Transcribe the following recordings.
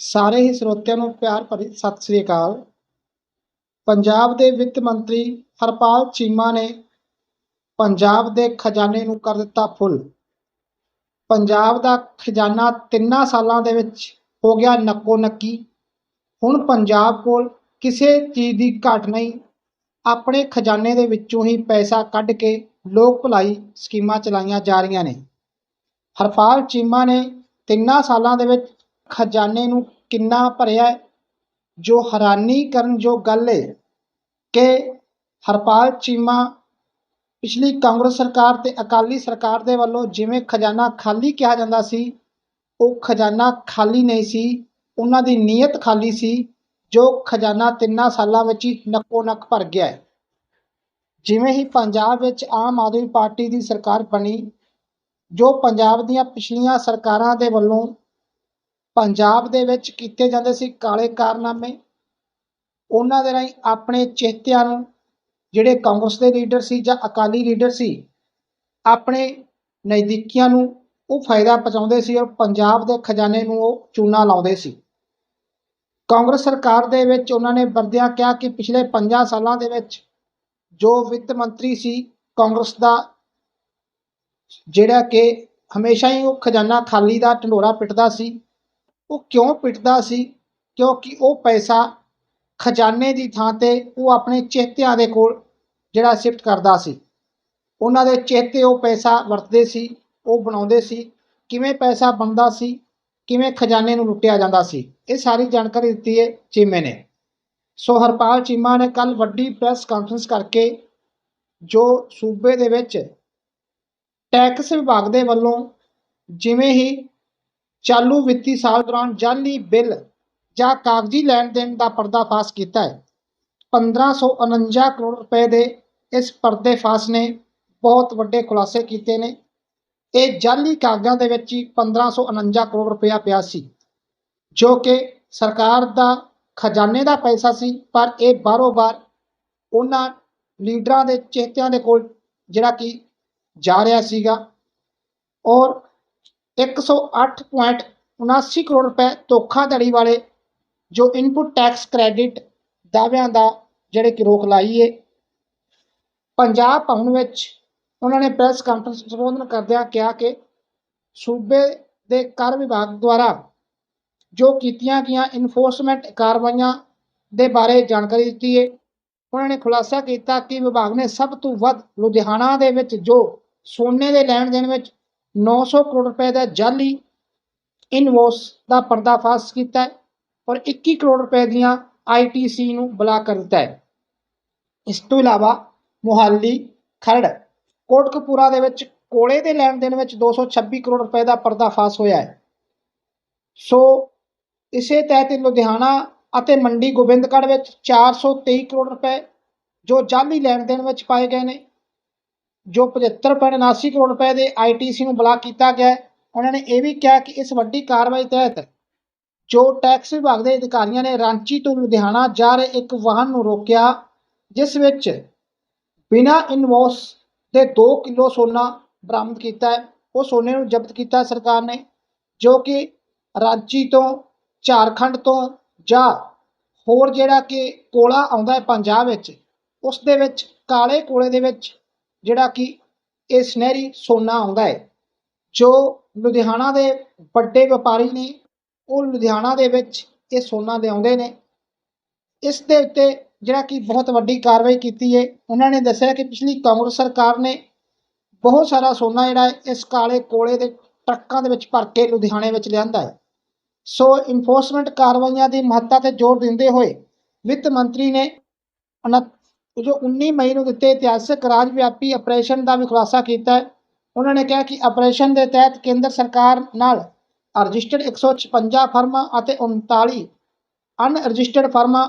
ਸਾਰੇ ਹੀ ਸਰੋਤਿਆਂ ਨੂੰ ਪਿਆਰ ਭਰੀ ਸਤਿ ਸ੍ਰੀ ਅਕਾਲ। ਪੰਜਾਬ ਦੇ ਵਿੱਤ ਮੰਤਰੀ ਹਰਪਾਲ ਚੀਮਾ ਨੇ ਪੰਜਾਬ ਦੇ ਖਜ਼ਾਨੇ ਨੂੰ ਕਰ ਦਿੱਤਾ ਫੁੱਲ। ਪੰਜਾਬ ਦਾ ਖਜ਼ਾਨਾ ਤਿੰਨਾਂ ਸਾਲਾਂ ਦੇ ਵਿੱਚ ਹੋ ਗਿਆ ਨੱਕੋ ਨੱਕੀ। ਹੁਣ ਪੰਜਾਬ ਕੋਲ ਕਿਸੇ ਚੀਜ਼ ਦੀ ਘਾਟ ਨਹੀਂ, ਆਪਣੇ ਖਜ਼ਾਨੇ ਦੇ ਵਿੱਚੋਂ ਹੀ ਪੈਸਾ ਕੱਢ ਕੇ ਲੋਕ ਭਲਾਈ ਸਕੀਮਾਂ ਚਲਾਈਆਂ ਜਾ ਰਹੀਆਂ ਨੇ। ਹਰਪਾਲ ਚੀਮਾ ਨੇ ਤਿੰਨਾਂ ਸਾਲਾਂ ਦੇ ਵਿੱਚ ਖਜ਼ਾਨੇ ਨੂੰ ਕਿੰਨਾ ਭਰਿਆ ਹੈ? ਜੋ ਹੈਰਾਨੀ ਕਰਨ ਜੋ ਗੱਲ ਹੈ ਕਿ ਹਰਪਾਲ ਚੀਮਾ ਪਿਛਲੀ ਕਾਂਗਰਸ ਸਰਕਾਰ ਤੇ ਅਕਾਲੀ ਸਰਕਾਰ ਦੇ ਵੱਲੋਂ ਜਿਵੇਂ ਖਜ਼ਾਨਾ ਖਾਲੀ ਕਿਹਾ ਜਾਂਦਾ ਸੀ, ਉਹ ਖਜ਼ਾਨਾ ਖਾਲੀ ਨਹੀਂ ਸੀ, ਉਹਨਾਂ ਦੀ ਨੀਅਤ ਖਾਲੀ ਸੀ, ਜੋ ਖਜ਼ਾਨਾ ਤਿੰਨਾਂ ਸਾਲਾਂ ਵਿੱਚ ਹੀ ਨੱਕੋ ਨੱਕ ਭਰ ਗਿਆ ਹੈ। ਜਿਵੇਂ ਹੀ ਪੰਜਾਬ ਵਿੱਚ ਆਮ ਆਦਮੀ ਪਾਰਟੀ ਦੀ ਸਰਕਾਰ ਬਣੀ, ਜੋ ਪੰਜਾਬ ਦੀਆਂ ਪਿਛਲੀਆਂ ਸਰਕਾਰਾਂ ਦੇ ਵੱਲੋਂ ਪੰਜਾਬ ਦੇ ਵਿੱਚ ਕੀਤੇ ਜਾਂਦੇ ਸੀ ਕਾਲੇ ਕਾਰਨਾਮੇ। ਉਹਨਾਂ ਦੇ ਰਾਹੀਂ ਆਪਣੇ ਚੇਤਿਆਂ ਨੂੰ ਜਿਹੜੇ ਕਾਂਗਰਸ ਦੇ ਲੀਡਰ ਸੀ ਜਾਂ ਅਕਾਲੀ ਲੀਡਰ ਸੀ, ਆਪਣੇ ਨਜ਼ਦੀਕੀਆਂ ਨੂੰ ਉਹ ਫਾਇਦਾ ਪਹੁੰਚਾਉਂਦੇ ਸੀ ਔਰ ਪੰਜਾਬ ਦੇ ਖਜ਼ਾਨੇ ਨੂੰ ਉਹ ਚੂਨਾ ਲਾਉਂਦੇ ਸੀ। ਕਾਂਗਰਸ ਸਰਕਾਰ ਦੇ ਵਿੱਚ ਉਹਨਾਂ ਨੇ ਵਰਦਿਆਂ ਕਿਹਾ ਕਿ ਪਿਛਲੇ 5 ਸਾਲਾਂ ਦੇ ਵਿੱਚ ਜੋ ਵਿੱਤ ਮੰਤਰੀ ਸੀ ਕਾਂਗਰਸ ਦਾ, ਜਿਹੜਾ ਕਿ ਹਮੇਸ਼ਾ ਹੀ ਉਹ ਖਜ਼ਾਨਾ ਖਾਲੀ ਦਾ ਢੰਡੋਰਾ ਪਿੱਟਦਾ ਸੀ ਉਹ ਕਿਉਂ ਪਿੱਟਦਾ ਸੀ? ਕਿਉਂਕਿ ਉਹ ਪੈਸਾ ਖਜ਼ਾਨੇ ਦੀ ਥਾਂ ਤੇ ਉਹ ਆਪਣੇ ਚੇਤਿਆਂ ਦੇ ਕੋਲ ਜਿਹੜਾ ਸ਼ਿਫਟ ਕਰਦਾ ਸੀ। ਉਹਨਾਂ ਦੇ ਚੇਤੇ ਉਹ ਪੈਸਾ ਵਰਤਦੇ ਸੀ, ਉਹ ਬਣਾਉਂਦੇ ਸੀ। ਕਿਵੇਂ ਪੈਸਾ ਬਣਦਾ ਸੀ, ਕਿਵੇਂ ਖਜ਼ਾਨੇ ਨੂੰ ਲੁੱਟਿਆ ਜਾਂਦਾ ਸੀ, ਇਹ ਸਾਰੀ ਜਾਣਕਾਰੀ ਦਿੱਤੀ ਹੈ ਚੀਮੇ ਨੇ। ਸੋ ਹਰਪਾਲ ਚੀਮਾ ਨੇ ਕੱਲ ਵੱਡੀ ਪ੍ਰੈਸ ਕਾਨਫਰੰਸ ਕਰਕੇ ਜੋ ਸੂਬੇ ਦੇ ਵਿੱਚ ਟੈਕਸ ਵਿਭਾਗ ਦੇ ਵੱਲੋਂ ਜਿਵੇਂ ਹੀ ਚਾਲੂ ਵਿੱਤੀ ਸਾਲ ਦੌਰਾਨ ਜਾਲੀ ਬਿੱਲ ਜਾਂ ਕਾਗਜ਼ੀ ਲੈਣ ਦੇਣ ਦਾ ਪਰਦਾਫਾਸ਼ ਕੀਤਾ ਹੈ। 1549 ਕਰੋੜ ਰੁਪਏ ਦੇ ਇਸ ਪਰਦੇਫਾਸ਼ ਨੇ ਬਹੁਤ ਵੱਡੇ ਖੁਲਾਸੇ ਕੀਤੇ ਨੇ। ਇਹ ਜਾਲੀ ਕਾਗਜ਼ਾਂ ਦੇ ਵਿੱਚ ਹੀ 1549 ਕਰੋੜ ਰੁਪਇਆ ਪਿਆ ਸੀ, ਜੋ ਕਿ ਸਰਕਾਰ ਦਾ ਖਜ਼ਾਨੇ ਦਾ ਪੈਸਾ ਸੀ, ਪਰ ਇਹ ਬਾਰੋ ਬਾਰ ਉਹਨਾਂ ਲੀਡਰਾਂ ਦੇ ਚੇਤਿਆਂ ਦੇ ਕੋਲ ਜਿਹੜਾ ਕਿ ਜਾ ਰਿਹਾ ਸੀਗਾ ਔਰ 108.79 ਕਰੋੜ ਰੁਪਏ ਧੋਖਾਧੜੀ ਵਾਲੇ ਜੋ ਇਨਪੁਟ ਟੈਕਸ ਕ੍ਰੈਡਿਟ ਦਾਅਵਿਆਂ ਦਾ ਜਿਹੜੇ ਕਿ ਰੋਕ ਲਾਈ ਏ। ਪੰਜਾਬ ਭਵਨ ਵਿੱਚ ਉਹਨਾਂ ਨੇ ਪ੍ਰੈਸ ਕਾਨਫਰੰਸ ਸੰਬੋਧਨ ਕਰਦਿਆਂ ਕਿਹਾ ਕਿ ਸੂਬੇ ਦੇ ਕਰ ਵਿਭਾਗ ਦੁਆਰਾ ਜੋ ਕੀਤੀਆਂ ਗਈਆਂ ਇਨਫੋਰਸਮੈਂਟ ਕਾਰਵਾਈਆਂ ਦੇ ਬਾਰੇ ਜਾਣਕਾਰੀ ਦਿੱਤੀ ਹੈ ਉਹਨਾਂ ਨੇ ਖੁਲਾਸਾ ਕੀਤਾ ਕਿ ਵਿਭਾਗ ਨੇ ਸਭ ਤੋਂ ਵੱਧ ਲੁਧਿਆਣਾ ਦੇ ਵਿੱਚ ਜੋ ਸੋਨੇ ਦੇ ਲੈਣ ਦੇਣ ਵਿੱਚ 900 ਕਰੋੜ ਰੁਪਏ ਦਾ ਜਾਲੀ ਇਨਵੋਸ ਦਾ ਪਰਦਾਫਾਸ਼ ਕੀਤਾ ਹੈ ਔਰ 21 ਕਰੋੜ ਰੁਪਏ ਦੀਆਂ ਆਈਟੀਸੀ ਨੂੰ ਬਲਾਕ ਕਰ ਦਿੱਤਾ ਹੈ। ਇਸ ਤੋਂ ਇਲਾਵਾ ਮੁਹਾਲੀ, ਖਰੜ, ਕੋਟਕਪੂਰਾ ਦੇ ਵਿੱਚ ਕੋਲੇ ਦੇ ਲੈਣ ਦੇਣ ਵਿੱਚ 226 ਕਰੋੜ ਰੁਪਏ ਦਾ ਪਰਦਾਫਾਸ਼ ਹੋਇਆ ਹੈ। ਸੋ ਇਸੇ ਤਹਿਤ ਲੁਧਿਆਣਾ ਅਤੇ ਮੰਡੀ ਗੋਬਿੰਦਗੜ੍ਹ ਵਿੱਚ 423 ਕਰੋੜ ਰੁਪਏ ਜੋ ਜਾਲੀ ਲੈਣ ਦੇਣ ਵਿੱਚ ਪਾਏ ਗਏ ਨੇ। ਜੋ 75.79 ਕਰੋੜ ਰੁਪਏ ਦੇ ਆਈਟੀਸੀ ਨੂੰ ਬਲਾਕ ਕੀਤਾ ਗਿਆ ਉਹਨਾਂ ਨੇ ਇਹ ਵੀ ਕਿਹਾ ਕਿ ਇਸ ਵੱਡੀ ਕਾਰਵਾਈ ਤਹਿਤ ਜੋ ਟੈਕਸ ਵਿਭਾਗ ਦੇ ਅਧਿਕਾਰੀਆਂ ਨੇ ਰਾਂਚੀ ਤੋਂ ਲੁਧਿਆਣਾ ਜਾ ਰਹੇ ਇੱਕ ਵਾਹਨ ਨੂੰ ਰੋਕਿਆ, ਜਿਸ ਵਿੱਚ ਬਿਨਾਂ ਇਨਵੋਸ ਦੇ 2 ਕਿਲੋ ਸੋਨਾ ਬਰਾਮਦ ਕੀਤਾ ਹੈ। ਉਹ ਸੋਨੇ ਨੂੰ ਜ਼ਬਤ ਕੀਤਾ ਸਰਕਾਰ ਨੇ, ਜੋ ਕਿ ਰਾਂਚੀ ਤੋਂ ਝਾਰਖੰਡ ਤੋਂ ਜਾਂ ਹੋਰ ਜਿਹੜਾ ਕਿ ਕੋਲਾ ਆਉਂਦਾ ਹੈ ਪੰਜਾਬ ਵਿੱਚ, ਉਸ ਦੇ ਵਿੱਚ ਕਾਲੇ ਕੋਲੇ ਦੇ ਵਿੱਚ ਜਿਹੜਾ ਕਿ ਇਹ ਸੁਨਹਿਰੀ ਸੋਨਾ ਆਉਂਦਾ ਹੈ, ਜੋ ਲੁਧਿਆਣਾ ਦੇ ਵੱਡੇ ਵਪਾਰੀ ਨੇ, ਉਹ ਲੁਧਿਆਣਾ ਦੇ ਵਿੱਚ ਇਹ ਸੋਨਾ ਲਿਆਉਂਦੇ ਨੇ। ਇਸ ਦੇ ਉੱਤੇ ਜਿਹੜਾ ਕਿ ਬਹੁਤ ਵੱਡੀ ਕਾਰਵਾਈ ਕੀਤੀ ਹੈ। ਉਹਨਾਂ ਨੇ ਦੱਸਿਆ ਕਿ ਪਿਛਲੀ ਕਾਂਗਰਸ ਸਰਕਾਰ ਨੇ ਬਹੁਤ ਸਾਰਾ ਸੋਨਾ ਜਿਹੜਾ ਹੈ ਇਸ ਕਾਲੇ ਕੋਲੇ ਦੇ ਟਰੱਕਾਂ ਦੇ ਵਿੱਚ ਭਰ ਕੇ ਲੁਧਿਆਣੇ ਵਿੱਚ ਲਿਆਂਦਾ ਹੈ। ਸੋ ਇਨਫੋਰਸਮੈਂਟ ਕਾਰਵਾਈਆਂ ਦੀ ਮਹੱਤਤਾ ਤੇ ਜ਼ੋਰ ਦਿੰਦੇ ਹੋਏ ਵਿੱਤ ਮੰਤਰੀ ਨੇ ਜੋ 19 ਮਈ ਨੂੰ ਦਿੱਤੇ ਇਤਿਹਾਸਕ ਰਾਜ ਵਿਆਪੀ ਆਪਰੇਸ਼ਨ ਦਾ ਵੀ ਖੁਲਾਸਾ ਕੀਤਾ ਹੈ, ਉਹਨਾਂ ਨੇ ਕਿਹਾ ਕਿ ਆਪਰੇਸ਼ਨ ਦੇ ਤਹਿਤ ਕੇਂਦਰ ਸਰਕਾਰ ਨਾਲ ਰਜਿਸਟਰਡ 156 ਫਰਮਾਂ ਅਤੇ 39 ਅਨਰਜਿਸਟਰਡ ਫਰਮਾਂ,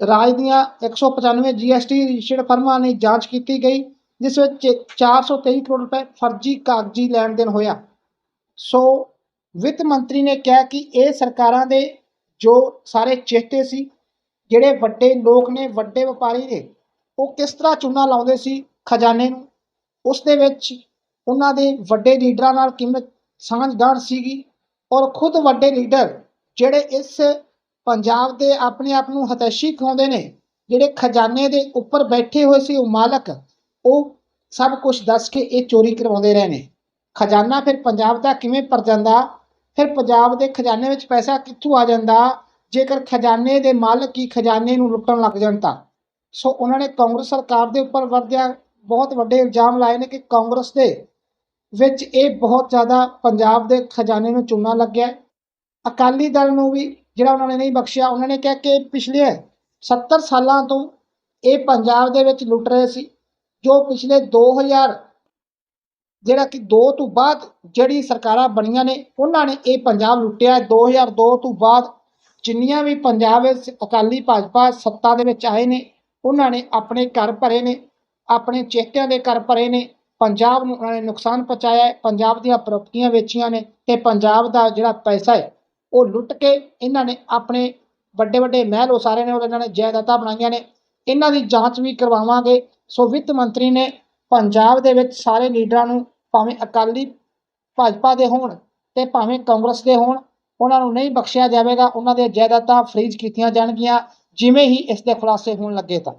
ਰਾਜ ਦੀਆਂ 195 ਜੀਐਸਟੀ ਰਜਿਸਟਰਡ ਫਰਮਾਂ ਦੀ ਜਾਂਚ ਕੀਤੀ ਗਈ, ਜਿਸ ਵਿੱਚ 423 ਕਰੋੜ ਰੁਪਏ ਫਰਜ਼ੀ ਕਾਗਜ਼ੀ ਲੈਣ ਦੇਣ ਹੋਇਆ। ਸੋ ਵਿੱਤ ਮੰਤਰੀ ਨੇ ਕਿਹਾ ਕਿ ਇਹ ਸਰਕਾਰਾਂ ਦੇ ਜੋ ਸਾਰੇ ਚਿਹਤੇ ਸੀ ਜਿਹੜੇ ਵੱਡੇ ਲੋਕ ਨੇ, ਵੱਡੇ ਵਪਾਰੀ ਨੇ, ਉਹ ਕਿਸ ਤਰ੍ਹਾਂ ਚੂਨਾ ਲਾਉਂਦੇ ਸੀ ਖਜ਼ਾਨੇ ਨੂੰ? ਉਸ ਦੇ ਵਿੱਚ ਉਹਨਾਂ ਦੇ ਵੱਡੇ ਲੀਡਰਾਂ ਨਾਲ ਕਿਵੇਂ ਸਾਂਝਗਾਂਠ ਸੀਗੀ? ਔਰ ਖੁਦ ਵੱਡੇ ਲੀਡਰ ਜਿਹੜੇ ਇਸ ਪੰਜਾਬ ਦੇ ਆਪਣੇ ਆਪ ਨੂੰ ਹਤੈਸ਼ੀ ਖਾਉਂਦੇ ਨੇ, ਜਿਹੜੇ ਖਜ਼ਾਨੇ ਦੇ ਉੱਪਰ ਬੈਠੇ ਹੋਏ ਸੀ ਉਹ ਮਾਲਕ, ਉਹ ਸਭ ਕੁਝ ਦੱਸ ਕੇ ਇਹ ਚੋਰੀ ਕਰਵਾਉਂਦੇ ਰਹੇ ਨੇ। ਖਜ਼ਾਨਾ ਫਿਰ ਪੰਜਾਬ ਦਾ ਕਿਵੇਂ ਭਰ ਜਾਂਦਾ? ਫਿਰ ਪੰਜਾਬ ਦੇ ਖਜ਼ਾਨੇ ਵਿੱਚ ਪੈਸਾ ਕਿੱਥੋਂ ਆ ਜਾਂਦਾ? ਜੇਕਰ ਖਜ਼ਾਨੇ ਦੇ ਮਾਲਕ ਹੀ ਖਜ਼ਾਨੇ ਨੂੰ ਲੁੱਟਣ ਲੱਗ ਜਾਣ ਤਾਂ ਸੋ ਉਹਨਾਂ ਨੇ ਕਾਂਗਰਸ ਸਰਕਾਰ ਦੇ ਉੱਪਰ ਵਰਦਿਆ ਬਹੁਤ ਵੱਡੇ ਇਲਜ਼ਾਮ ਲਾਏ ਨੇ ਕਿ ਕਾਂਗਰਸ ਦੇ ਵਿੱਚ ਇਹ ਬਹੁਤ ਜ਼ਿਆਦਾ ਪੰਜਾਬ ਦੇ ਖਜ਼ਾਨੇ ਨੂੰ ਚੂਨਾ ਲੱਗਿਆ ਅਕਾਲੀ ਦਲ ਨੂੰ ਵੀ ਜਿਹੜਾ ਉਹਨਾਂ ਨੇ ਨਹੀਂ ਬਖਸ਼ਿਆ, ਉਹਨਾਂ ਨੇ ਕਿਹਾ ਕਿ ਪਿਛਲੇ 70 ਸਾਲਾਂ ਤੋਂ ਇਹ ਪੰਜਾਬ ਦੇ ਵਿੱਚ ਲੁੱਟ ਰਹੇ ਸੀ, ਜੋ ਪਿਛਲੇ 2000 ਜਿਹੜਾ ਕਿ 2 ਤੋਂ ਬਾਅਦ ਜਿਹੜੀ ਸਰਕਾਰਾਂ ਬਣੀਆਂ ਨੇ, ਉਹਨਾਂ ਨੇ ਇਹ ਪੰਜਾਬ ਲੁੱਟਿਆ ਹੈ। 2002 ਤੋਂ ਬਾਅਦ ਜਿੰਨੀਆਂ ਵੀ ਪੰਜਾਬ ਵਿੱਚ ਅਕਾਲੀ ਭਾਜਪਾ ਸੱਤਾ ਦੇ ਵਿੱਚ ਆਏ ਨੇ, ਉਹਨਾਂ ਨੇ ਆਪਣੇ ਘਰ ਭਰੇ ਨੇ, ਆਪਣੇ ਚੇਤਿਆਂ ਦੇ ਘਰ ਭਰੇ ਨੇ, ਪੰਜਾਬ ਨੂੰ ਉਹਨਾਂ ਨੇ ਨੁਕਸਾਨ ਪਹੁੰਚਾਇਆ ਹੈ, ਪੰਜਾਬ ਦੀਆਂ ਪ੍ਰਾਪਰਟੀਆਂ ਵੇਚੀਆਂ ਨੇ ਤੇ ਪੰਜਾਬ ਦਾ ਜਿਹੜਾ ਪੈਸਾ ਹੈ, ਉਹ ਲੁੱਟ ਕੇ ਇਹਨਾਂ ਨੇ ਆਪਣੇ ਵੱਡੇ ਵੱਡੇ ਮਹਿਲ ਉਸਾਰੇ ਨੇ ਔਰ ਇਹਨਾਂ ਨੇ ਜਾਇਦਾਦਾਂ ਬਣਾਈਆਂ ਨੇ, ਇਹਨਾਂ ਦੀ ਜਾਂਚ ਵੀ ਕਰਵਾਵਾਂਗੇ। ਸੋ ਵਿੱਤ ਮੰਤਰੀ ਨੇ ਪੰਜਾਬ ਦੇ ਵਿੱਚ ਸਾਰੇ ਲੀਡਰਾਂ ਨੂੰ ਭਾਵੇਂ ਅਕਾਲੀ ਭਾਜਪਾ ਦੇ ਹੋਣ ਤੇ ਭਾਵੇਂ ਕਾਂਗਰਸ ਦੇ ਹੋਣ ਉਹਨਾਂ ਨੂੰ ਨਹੀਂ ਬਖਸ਼ਿਆ ਜਾਵੇਗਾ, ਉਹਨਾਂ ਦੀਆਂ ਜਾਇਦਾਦਾਂ ਫਰੀਜ਼ ਕੀਤੀਆਂ ਜਾਣਗੀਆਂ, ਜਿਵੇਂ ਹੀ ਇਸ ਦੇ ਖੁਲਾਸੇ ਹੋਣ ਲੱਗੇ ਤਾਂ।